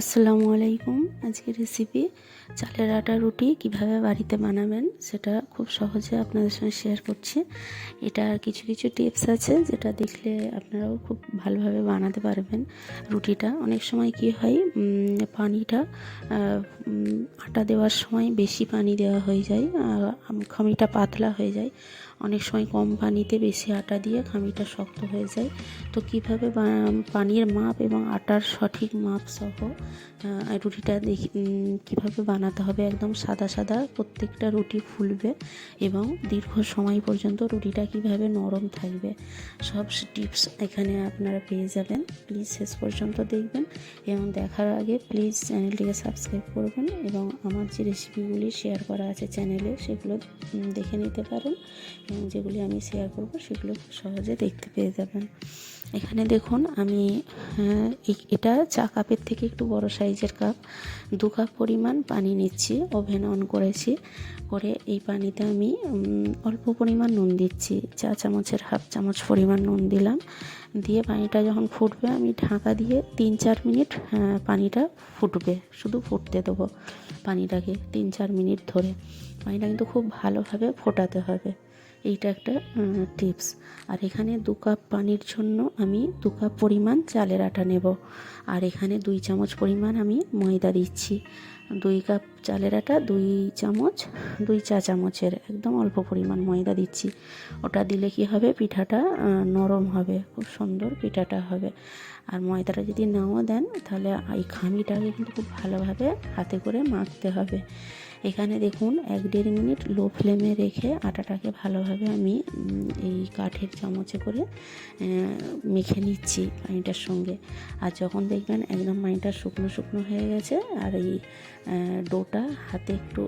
আসসালামু আলাইকুম। আজকের রেসিপি চালের আটা রুটি কীভাবে বাড়িতে বানাবেন সেটা খুব সহজে আপনাদের সঙ্গে শেয়ার করছি। এটা কিছু কিছু টিপস আছে যেটা দেখলে আপনারাও খুব ভালোভাবে বানাতে পারবেন রুটিটা। অনেক সময় কি হয় পানিটা আটা দেওয়ার সময় বেশি পানি দেওয়া হয়ে যায় খামিটা পাতলা হয়ে যায়। অনেক সময় কম পানিতে বেশি আটা দিয়ে খামিটা শক্ত হয়ে যায়। তো কীভাবে পানির মাপ এবং আটার সঠিক মাপ সহ রুটিটা দেখি কীভাবে বানাতে হবে একদম সাদা সাদা প্রত্যেকটা রুটি ফুলবে এবং দীর্ঘ সময় পর্যন্ত রুটিটা কীভাবে নরম থাকবে। সব টিপস এখানে আপনারা পেয়ে যাবেন। প্লিজ শেষ পর্যন্ত দেখবেন এবং দেখার আগে প্লিজ চ্যানেলটিকে সাবস্ক্রাইব করবেন এবং আমার যে রেসিপিগুলি শেয়ার করা আছে চ্যানেলে সেগুলো দেখে নিতে পারেন। যেগুলি আমি শেয়ার করব, সেগুলো সহজে দেখতে পেয়ে যাবেন। এখানে দেখুন, আমি এটা চা কাপের থেকে একটু বড় সাইজের কাপ। দু কাপ পরিমাণ পানি নিচ্ছি, ওভেন অন করেছি। করে এই পানিতে আমি অল্প পরিমাণ নুন দিচ্ছি। চা চামচের হাফ চামচ পরিমাণ নুন দিলাম। দিয়ে পানিটা যখন ফুটবে, আমি ঢাকা দিয়ে তিন চার মিনিট পানিটা ফুটবে। শুধু ফুটতে দেবো পানিটাকে তিন চার মিনিট ধরে। পানিটা কিন্তু খুব ভালোভাবে ফোটাতে হবে। এইটা একটা টিপস আর এখানে দু কাপ পানির জন্য আমি দু কাপ পরিমাণ চালের আটা নেব। আর এখানে দুই চামচ পরিমাণ আমি ময়দা দিচ্ছি। দুই কাপ চালের আটা, দুই চামচ, দুই চা চামচের একদম অল্প পরিমাণ ময়দা দিচ্ছি। ওটা দিলে কি হবে? পিঠাটা নরম হবে, খুব সুন্দর পিঠাটা হবে। আর ময়দাটা যদি নাও দেন, তাহলে এই খামিটাকে কিন্তু খুব ভালোভাবে হাতে করে মাখতে হবে। এখানে দেখুন এক দেড় মিনিট লো ফ্লেমে রেখে আটাটাকে ভালোভাবে আমি এই কাঠের চামচে করে মেখে নিচ্ছি পানিটার সঙ্গে। আর যখন দেখবেন একদম পানিটা শুকনো শুকনো হয়ে গেছে, আর এই ডোটা হাতে একটু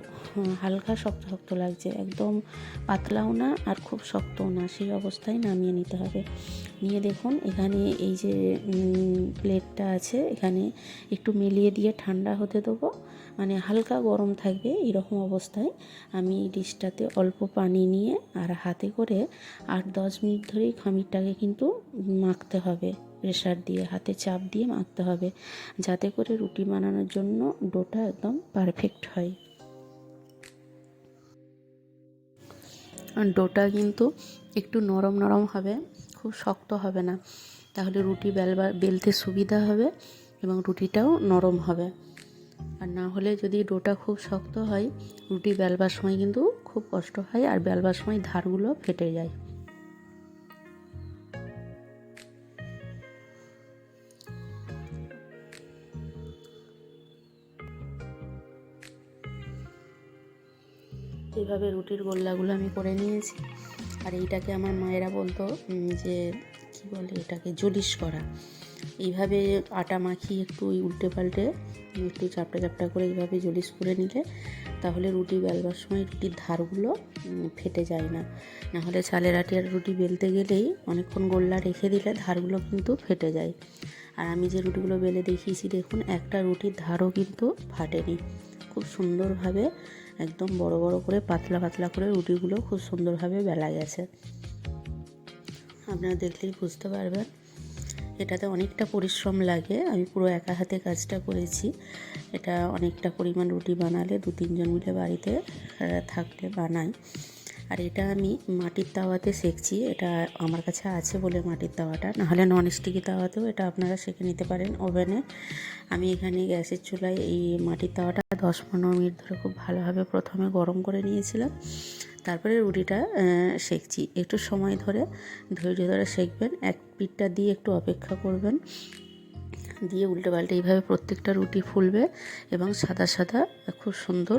হালকা শক্ত শক্ত লাগছে, একদম পাতলাও না আর খুব শক্তও না, সেই অবস্থায় নামিয়ে নিতে হবে। নিয়ে দেখুন এখানে এই যে প্লেটটা আছে, এখানে একটু মিলিয়ে দিয়ে ঠান্ডা হতে দেবো। মানে হালকা গরম থাকবে এরকম অবস্থায় আমি ডিশটাতে অল্প পানি নিয়ে আর হাতে করে আট দশ মিনিট ধরেই খামিরটাকে কিন্তু মাখতে হবে। প্রেশার দিয়ে, হাতে চাপ দিয়ে মাখতে হবে যাতে করে রুটি বানানোর জন্য ডোটা একদম পারফেক্ট হয়। ডোটা কিন্তু একটু নরম নরম হবে, খুব শক্ত হবে না। তাহলে রুটি বেলবা বেলতে সুবিধা হবে এবং রুটিটাও নরম হবে। আর না হলে যদি ডোটা খুব শক্ত হয়, রুটি বেলবার সময় কিন্তু খুব কষ্ট হয় আর বেলবার সময় ধারগুলো ফেটে যায়। এইভাবে রুটির গোল্লাগুলো আমি করে নিয়েছি। আর এইটাকে আমার মায়েরা বলতো যে কি বলে এটাকে জলিস করা। এইভাবে আটা মাখিয়ে একটু ওই উল্টে পাল্টে একটু চাপটা চাপটা করে এইভাবে জলিস করে নিলে তাহলে রুটি বেলবার সময় রুটির ধারগুলো ফেটে যায় না। নাহলে চালের আটি আর রুটি বেলতে গেলেই অনেকক্ষণ গোল্লা রেখে দিলে ধারগুলো কিন্তু ফেটে যায়। আর আমি যে রুটিগুলো বেলে দেখিয়েছি, দেখুন একটা রুটির ধারও কিন্তু ফাটেনি। খুব সুন্দরভাবে একদম বড় বড় করে, পাতলা পাতলা করে রুটিগুলো খুব সুন্দরভাবে বেলা গেছে। আপনারা দেখলেই বুঝতে পারবেন এটাতে অনেকটা পরিশ্রম লাগে। আমি পুরো একা হাতে কাজটা করেছি। এটা অনেকটা পরিমাণ রুটি বানালে দু তিনজন মিলে বাড়িতে থাকলে বানাই। আর এটা আমি মাটির তাওয়াতে সেকছি। এটা আমার কাছে আছে বলে মাটির তাওয়াটা। নাহলে নন স্টিকি তাওয়াতেও এটা আপনারা সেঁকে নিতে পারেন ওভেনে। আমি এখানে গ্যাসের চুলায় এই মাটির তাওয়াটা দশ পনেরো মিনিট ধরে খুব ভালোভাবে প্রথমে গরম করে নিয়েছিলাম। তারপরে রুটিটা সেঁকছি। একটু সময় ধরে ধৈর্য ধরে সেঁকবেন। এক পিঠটা দিয়ে একটু অপেক্ষা করবেন। দিয়ে উল্টে পাল্টে এইভাবে প্রত্যেকটা রুটি ফুলবে এবং সাদা সাদা খুব সুন্দর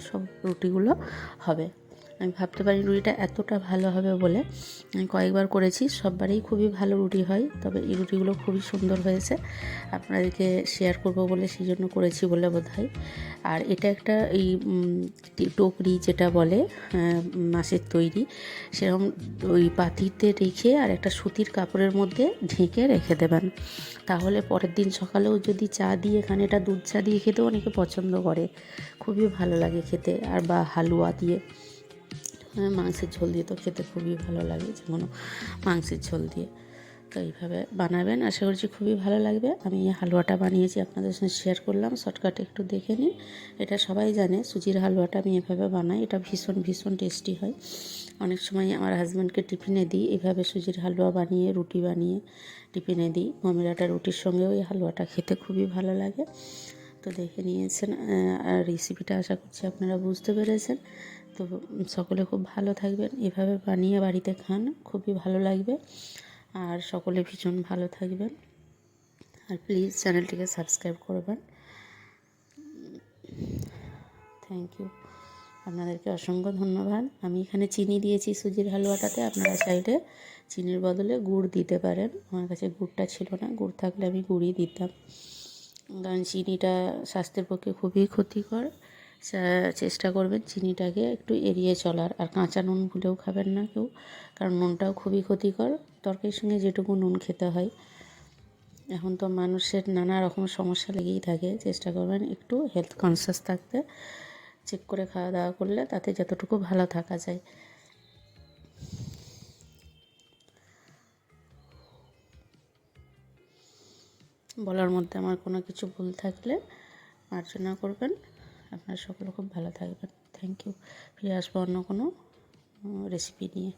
সব রুটিগুলো হবে। আমি ভাবতে পারি রুটিটা এতটা ভালো হবে বলে। আমি কয়েকবার করেছি, সববারেই খুবই ভালো রুটি হয়, তবে এই রুটিগুলো খুবই সুন্দর হয়েছে। আপনাদেরকে শেয়ার করব বলে সেই জন্য করেছি বলে বোধ হয় আর এটা একটা এই টোকরি যেটা বলে মাছের তৈরি, সেরকম ওই পাতিতে রেখে আর একটা সুতির কাপড়ের মধ্যে ঢেকে রেখে দেবেন। তাহলে পরের দিন সকালেও যদি চা দিয়ে, এখানে এটা দুধ চা দিয়ে খেতেও অনেকে পছন্দ করে। খুবই ভালো লাগে খেতে, আর বা হালুয়া দিয়ে। মাংসের ঝোল দিয়ে তো খেতে খুবই ভালো লাগে যে কোনো মাংসের ঝোল দিয়ে। তো এইভাবে বানাবেন, আশা করছি খুবই ভালো লাগবে। আমি এই হালুয়াটা বানিয়েছি, আপনাদের সঙ্গে শেয়ার করলাম শর্টকাটে একটু দেখে নিন। এটা সবাই জানে, সুজির হালুয়াটা আমি এভাবে বানাই, এটা ভীষণ ভীষণ টেস্টি হয়। অনেক সময় আমার হাজব্যান্ডকে টিফিনে দিই, এভাবে সুজির হালুয়া বানিয়ে, রুটি বানিয়ে টিফিনে দিই। মমিরাটা রুটির সঙ্গেও এই হালুয়াটা খেতে খুবই ভালো লাগে। তো দেখে নিয়েছেন আর রেসিপিটা আশা করছি আপনারা বুঝতে পেরেছেন। তো সকলে খুব ভালো থাকবেন। এভাবে বানিয়ে বাড়িতে খান, খুবই ভালো লাগবে। আর সকলে ভীষণ ভালো থাকবেন। আর প্লিজ চ্যানেলটিকে সাবস্ক্রাইব করবেন। থ্যাংক ইউ আপনাদেরকে অসংখ্য ধন্যবাদ। আমি এখানে চিনি দিয়েছি সুজির হালুয়াটাতে। আপনারা সাইডে চিনির বদলে গুড় দিতে পারেন। আমার কাছে গুড়টা ছিল না। গুড় থাকলে আমি গুড়ই দিতাম। কারণ চিনিটা স্বাস্থ্যের পক্ষে খুবই ক্ষতিকর। চেষ্টা করবেন চিনিটাকে একটু এড়িয়ে চলার। আর কাঁচা নুন ভুলেও খাবেন না কেউ, কারণ নুনটাও খুবই ক্ষতিকর। তরকারির সঙ্গে যেটুকু নুন খেতে হয়। এখন তো মানুষের নানা রকম সমস্যা লেগেই থাকে। চেষ্টা করবেন একটু হেলথ কনসিয়াস থাকতে। চেক করে খাওয়া দাওয়া করলে তাতে যতটুকু ভালো থাকা যায়। বলার মধ্যে আমার কোনো কিছু ভুল থাকলে মার্জনা করবেন। আপনারা সকলে খুব ভালো থাকবেন। থ্যাংক ইউ ফিরে আসব অন্য কোনো রেসিপি নিয়ে।